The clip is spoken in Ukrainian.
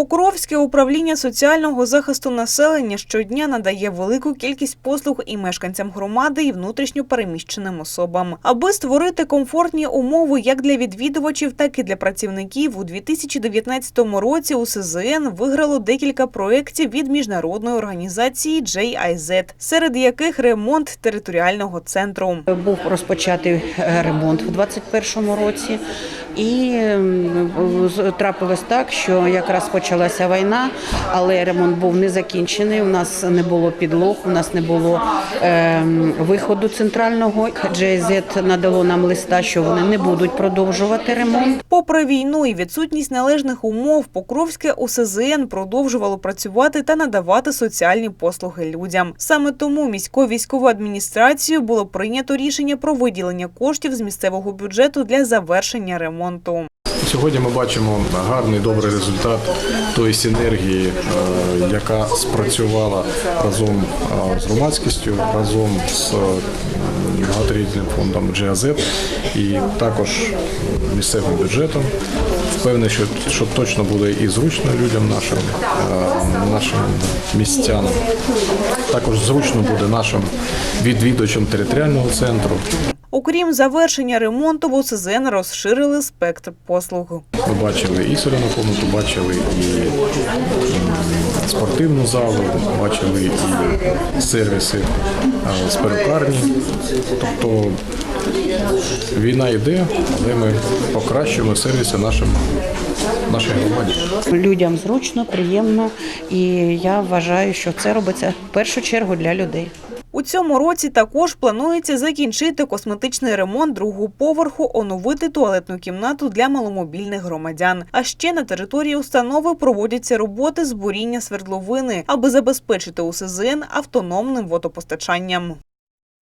Покровське управління соціального захисту населення щодня надає велику кількість послуг і мешканцям громади, і внутрішньо переміщеним особам. Аби створити комфортні умови як для відвідувачів, так і для працівників, у 2019 році у СЗН виграло декілька проєктів від міжнародної організації JIZ, серед яких ремонт територіального центру. Був розпочатий е, ремонт в 2021 році, і м, трапилось так, що якраз почалася війна, але ремонт був не закінчений. У нас не було підлог, у нас не було ем, виходу центрального. GIZ надало нам листа, що вони не будуть продовжувати ремонт. Попри війну і відсутність належних умов, Покровське УСЗН продовжувало працювати та надавати соціальні послуги людям. Саме тому міською військовою адміністрацією було прийнято рішення про виділення коштів з місцевого бюджету для завершення ремонту. Сьогодні ми бачимо гарний добрий результат тої синергії, е, яка спрацювала разом е, з громадськістю, разом з е, фондом GAZ і також місцевим бюджетом. Впевнений, що, що точно буде і зручно людям нашим, нашим містянам. Також зручно буде нашим відвідувачам територіального центру. Окрім завершення ремонту, в УСЗН розширили спектр послуг. Ми бачили і соляну комнату, бачили і спортивну залу, бачили і сервіси з перукарні. Тобто війна йде, але ми покращуємо сервіси нашим, нашій громаді. Людям зручно, приємно, і я вважаю, що це робиться в першу чергу для людей. У цьому році також планується закінчити косметичний ремонт другого поверху, оновити туалетну кімнату для маломобільних громадян. А ще на території установи проводяться роботи з буріння свердловини, аби забезпечити УСЗН автономним водопостачанням.